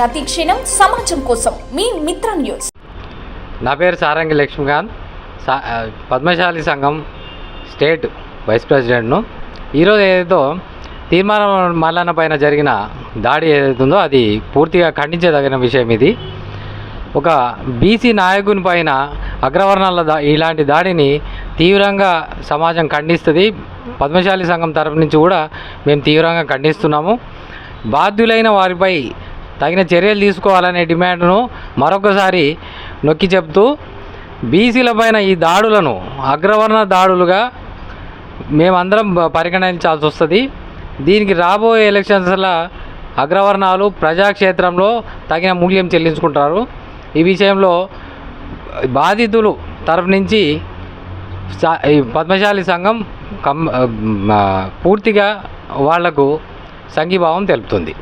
ప్రతి క్షణం సమాజం కోసం మీ మిత్ర న్యూస్. నా పేరు సారంగి లక్ష్మీకాంత్. సా పద్మశాలి సంఘం స్టేట్ వైస్ ప్రెసిడెంట్ను. ఈరోజు ఏదైతే తీర్మానం మల్లన్న పైన జరిగిన దాడి ఏదైతుందో అది పూర్తిగా ఖండించదగిన విషయం ఇది. ఒక బీసీ నాయకుని పైన అగ్రవర్ణాల దా ఇలాంటి దాడిని తీవ్రంగా సమాజం ఖండిస్తుంది. పద్మశాలి సంఘం తరపు నుంచి కూడా మేము తీవ్రంగా ఖండిస్తున్నాము. బాధ్యులైన వారిపై తగిన చర్యలు తీసుకోవాలనే డిమాండ్ను మరొకసారి నొక్కి చెప్తూ బీసీల పైన ఈ దాడులను అగ్రవర్ణ దాడులుగా మేమందరం పరిగణించాల్సి వస్తుంది. దీనికి రాబోయే ఎలక్షన్స్లో అగ్రవర్ణాలు ప్రజాక్షేత్రంలో తగిన మూల్యం చెల్లించుకుంటారు. ఈ విషయంలో బాధితులు తరఫు నుంచి పద్మశాలి సంఘం కం పూర్తిగా వాళ్ళకు సంఘీభావం తెలుపుతుంది.